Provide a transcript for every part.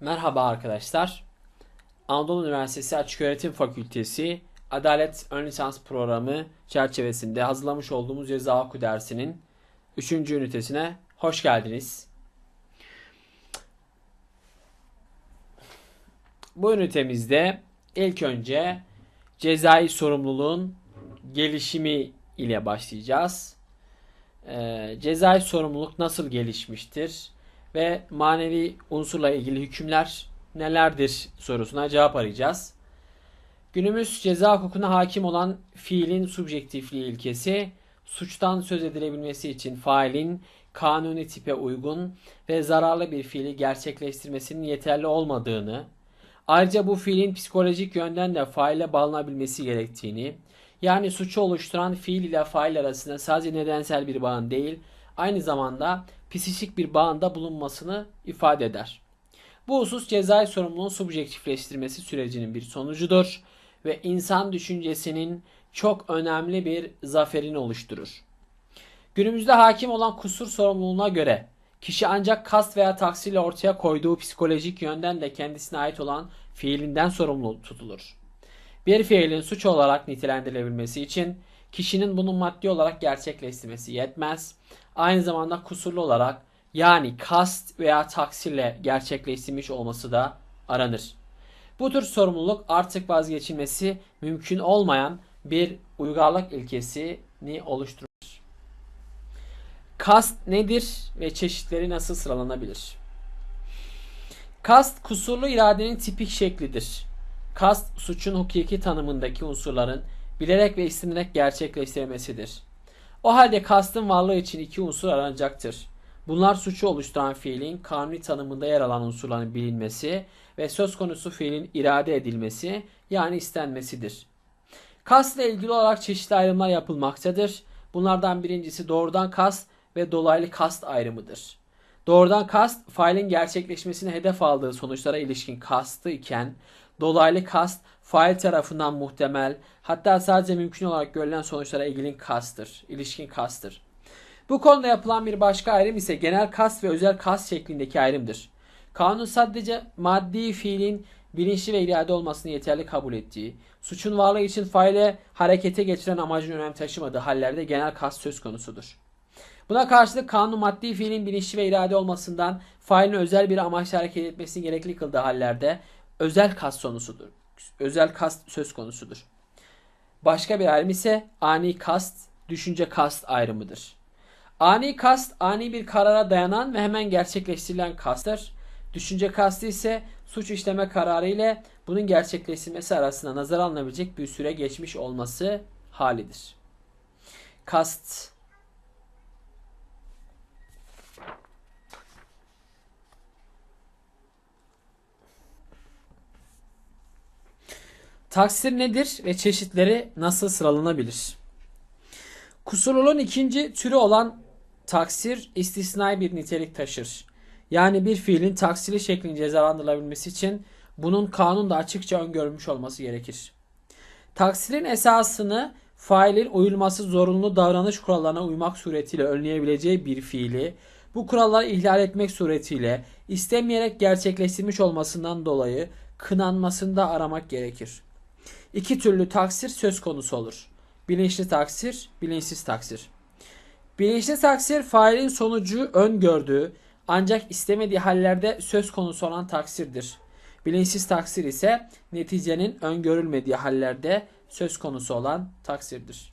Merhaba arkadaşlar. Anadolu Üniversitesi Açıköğretim Fakültesi Adalet Ön Lisans Programı çerçevesinde hazırlamış olduğumuz ceza hukuku dersinin 3. ünitesine hoş geldiniz. Bu ünitemizde ilk önce cezai sorumluluğun gelişimi ile başlayacağız. Ee, cezai sorumluluk nasıl gelişmiştir? Ve manevi unsurla ilgili hükümler nelerdir sorusuna cevap arayacağız. Günümüz ceza hukukuna hakim olan fiilin subjektifliği ilkesi, suçtan söz edilebilmesi için failin kanuni tipe uygun ve zararlı bir fiili gerçekleştirmesinin yeterli olmadığını, ayrıca bu fiilin psikolojik yönden de faile bağlanabilmesi gerektiğini, yani suçu oluşturan fiil ile fail arasında sadece nedensel bir bağın değil, aynı zamanda psikik bir bağında bulunmasını ifade eder. Bu husus cezai sorumluluğun subjektifleştirmesi sürecinin bir sonucudur ve insan düşüncesinin çok önemli bir zaferini oluşturur. Günümüzde hakim olan kusur sorumluluğuna göre kişi ancak kast veya taksirle ortaya koyduğu psikolojik yönden de kendisine ait olan fiilinden sorumlu tutulur. Bir fiilin suç olarak nitelendirilebilmesi için kişinin bunu maddi olarak gerçekleştirmesi yetmez. Aynı zamanda kusurlu olarak yani kast veya taksirle gerçekleştirilmiş olması da aranır. Bu tür sorumluluk artık vazgeçilmesi mümkün olmayan bir uygarlık ilkesini oluşturur. Kast nedir ve çeşitleri nasıl sıralanabilir? Kast kusurlu iradenin tipik şeklidir. Kast suçun hukuki tanımındaki unsurların bilerek ve istenerek gerçekleştirilmesidir. O halde kastın varlığı için iki unsur aranacaktır. Bunlar suçu oluşturan fiilin kanuni tanımında yer alan unsurların bilinmesi ve söz konusu fiilin irade edilmesi yani istenmesidir. Kast ile ilgili olarak çeşitli ayrımlar yapılmaktadır. Bunlardan birincisi doğrudan kast ve dolaylı kast ayrımıdır. Doğrudan kast failin gerçekleşmesine hedef aldığı sonuçlara ilişkin kastı iken dolaylı kast fail tarafından muhtemel hatta sadece mümkün olarak görülen sonuçlara ilgili kastır, ilişkin kastır. Bu konuda yapılan bir başka ayrım ise genel kast ve özel kast şeklindeki ayrımdır. Kanun sadece maddi fiilin bilinçli ve irade olmasını yeterli kabul ettiği, suçun varlığı için faile harekete geçiren amacın önem taşımadığı hallerde genel kast söz konusudur. Buna karşılık kanun maddi fiilin bilinçli ve irade olmasından failin özel bir amaçla hareket etmesini gerekli kıldığı hallerde özel kast konusudur. Özel kast söz konusudur. Başka bir ayrım ise ani kast, düşünce kast ayrımıdır. Ani kast, ani bir karara dayanan ve hemen gerçekleştirilen kasttır. Düşünce kastı ise suç işleme kararı ile bunun gerçekleştirilmesi arasında nazar alınabilecek bir süre geçmiş olması halidir. Kast Taksir nedir ve çeşitleri nasıl sıralanabilir? Kusurluluğun ikinci türü olan taksir istisnai bir nitelik taşır. Yani bir fiilin taksiri şeklinde cezalandırılabilmesi için bunun kanunda açıkça öngörülmüş olması gerekir. Taksirin esasını failin uyulması zorunlu davranış kurallarına uymak suretiyle önleyebileceği bir fiili bu kuralları ihlal etmek suretiyle istemeyerek gerçekleştirmiş olmasından dolayı kınanmasında aramak gerekir. İki türlü taksir söz konusu olur. Bilinçli taksir, bilinçsiz taksir. Bilinçli taksir failin sonucu öngördüğü ancak istemediği hallerde söz konusu olan taksirdir. Bilinçsiz taksir ise neticenin öngörülmediği hallerde söz konusu olan taksirdir.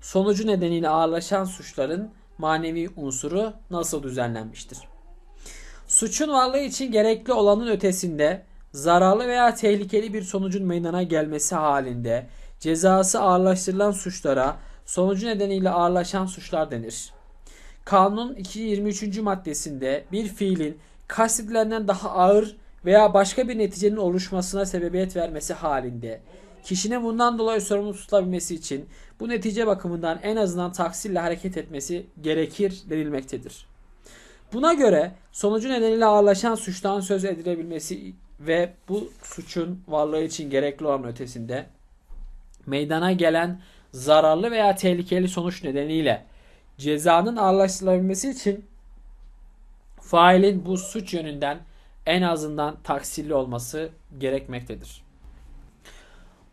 Sonucu nedeniyle ağırlaşan suçların manevi unsuru nasıl düzenlenmiştir? Suçun varlığı için gerekli olanın ötesinde zararlı veya tehlikeli bir sonucun meydana gelmesi halinde cezası ağırlaştırılan suçlara sonucu nedeniyle ağırlaşan suçlar denir. Kanun 223. maddesinde bir fiilin kastedilenden daha ağır veya başka bir neticenin oluşmasına sebebiyet vermesi halinde kişinin bundan dolayı sorumlu tutulabilmesi için bu netice bakımından en azından taksirle hareket etmesi gerekir denilmektedir. Buna göre sonucu nedeniyle ağırlaşan suçtan söz edilebilmesi ve bu suçun varlığı için gerekli olan ötesinde meydana gelen zararlı veya tehlikeli sonuç nedeniyle cezanın ağırlaştırılabilmesi için failin bu suç yönünden en azından taksirli olması gerekmektedir.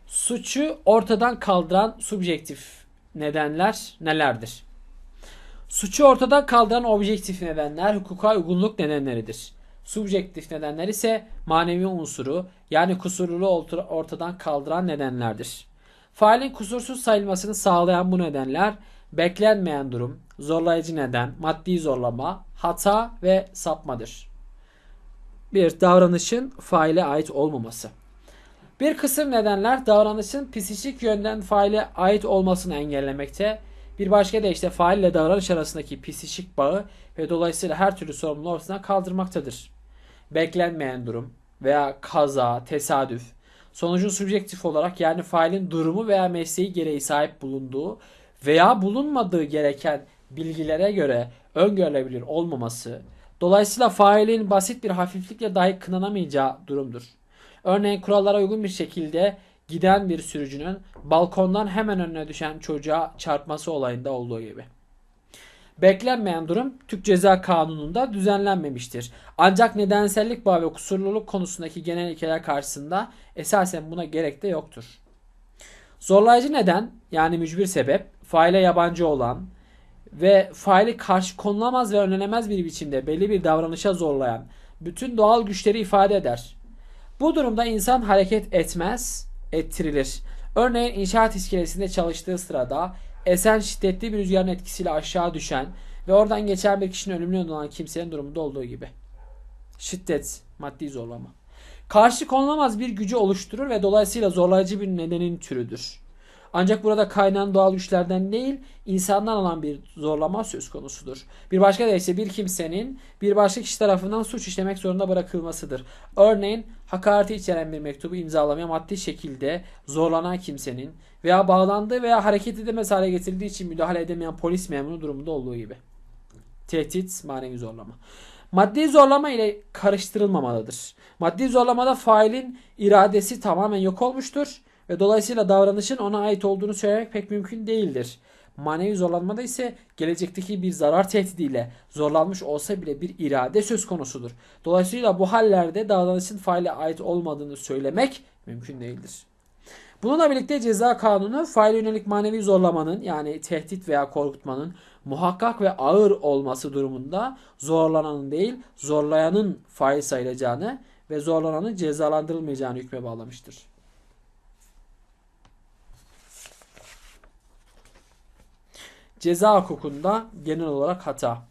Suçu ortadan kaldıran subjektif nedenler nelerdir? Suçu ortadan kaldıran objektif nedenler hukuka uygunluk nedenleridir. Subjektif nedenler ise manevi unsuru yani kusurluluğu ortadan kaldıran nedenlerdir. Failin kusursuz sayılmasını sağlayan bu nedenler beklenmeyen durum, zorlayıcı neden, maddi zorlama, hata ve sapmadır. Bir davranışın faile ait olmaması. Bir kısım nedenler davranışın psikik yönden faile ait olmasını engellemekte. Bir başka deyişle fail ile davranış arasındaki psikik bağı ve dolayısıyla her türlü sorumluluğu ortadan kaldırmaktadır. Beklenmeyen durum veya kaza, tesadüf, sonucun subjektif olarak yani failin durumu veya mesleği gereği sahip bulunduğu veya bulunmadığı gereken bilgilere göre öngörülebilir olmaması, dolayısıyla failin basit bir hafiflikle dahi kınanamayacağı durumdur. Örneğin kurallara uygun bir şekilde giden bir sürücünün balkondan hemen önüne düşen çocuğa çarpması olayında olduğu gibi. Beklenmeyen durum Türk Ceza Kanunu'nda düzenlenmemiştir. Ancak nedensellik bağı ve kusurluluk konusundaki genel ilkeler karşısında esasen buna gerek de yoktur. Zorlayıcı neden yani mücbir sebep faile yabancı olan ve faili karşı konulamaz ve önlenemez bir biçimde belli bir davranışa zorlayan bütün doğal güçleri ifade eder. Bu durumda insan hareket etmez, ettirilir. Örneğin inşaat iskelesinde çalıştığı sırada esen şiddetli bir rüzgarın etkisiyle aşağı düşen ve oradan geçen bir kişinin ölümüne olan kimsenin durumunda olduğu gibi. Şiddet, maddi zorlama. Karşı konulamaz bir gücü oluşturur ve dolayısıyla zorlayıcı bir nedenin türüdür. Ancak burada kaynayan doğal güçlerden değil, insandan alan bir zorlama söz konusudur. Bir başka deyişle bir kimsenin bir başka kişi tarafından suç işlemek zorunda bırakılmasıdır. Örneğin hakareti içeren bir mektubu imzalamaya maddi şekilde zorlanan kimsenin veya bağlandığı veya hareket edemez hale getirildiği için müdahale edemeyen polis memuru durumunda olduğu gibi. Tehdit, manevi zorlama. Maddi zorlama ile karıştırılmamalıdır. Maddi zorlamada failin iradesi tamamen yok olmuştur ve dolayısıyla davranışın ona ait olduğunu söylemek pek mümkün değildir. Manevi zorlanmada ise gelecekteki bir zarar tehdidiyle zorlanmış olsa bile bir irade söz konusudur. Dolayısıyla bu hallerde davranışın faile ait olmadığını söylemek mümkün değildir. Bununla birlikte ceza kanunu faile yönelik manevi zorlamanın yani tehdit veya korkutmanın muhakkak ve ağır olması durumunda zorlananın değil zorlayanın fail sayılacağını ve zorlananın cezalandırılmayacağını hükme bağlamıştır. Ceza hukukunda genel olarak hata.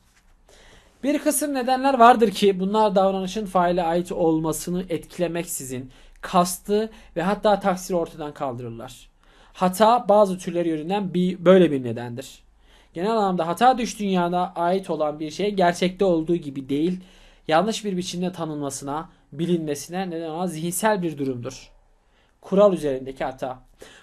Bir kısım nedenler vardır ki bunlar davranışın faile ait olmasını etkilemeksizin kastı ve hatta taksiri ortadan kaldırırlar. Hata bazı türleri yönünden bir, böyle bir nedendir. Genel anlamda hata düş dünyada ait olan bir şey gerçekte olduğu gibi değil, yanlış bir biçimde tanınmasına, bilinmesine neden olan zihinsel bir durumdur. Kural üzerindeki hata.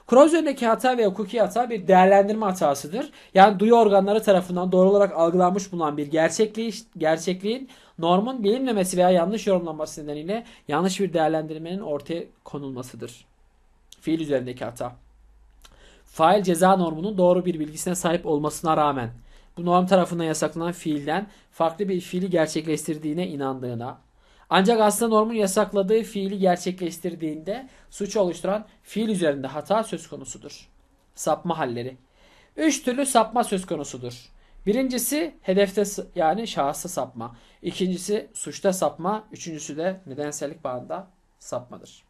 Kural üzerindeki hata ve hukuki hata bir değerlendirme hatasıdır. Yani duyu organları tarafından doğru olarak algılanmış bulunan bir gerçekliği, gerçekliğin normun bilinmemesi veya yanlış yorumlanması nedeniyle yanlış bir değerlendirmenin ortaya konulmasıdır. Fiil üzerindeki hata. Fail ceza normunun doğru bir bilgisine sahip olmasına rağmen bu norm tarafından yasaklanan fiilden farklı bir fiili gerçekleştirdiğine inandığına, ancak aslında normun yasakladığı fiili gerçekleştirdiğinde suç oluşturan fiil üzerinde hata söz konusudur. Sapma halleri. Üç türlü sapma söz konusudur. Birincisi hedefte yani şahısta sapma. İkincisi suçta sapma. Üçüncüsü de nedensellik bağında sapmadır.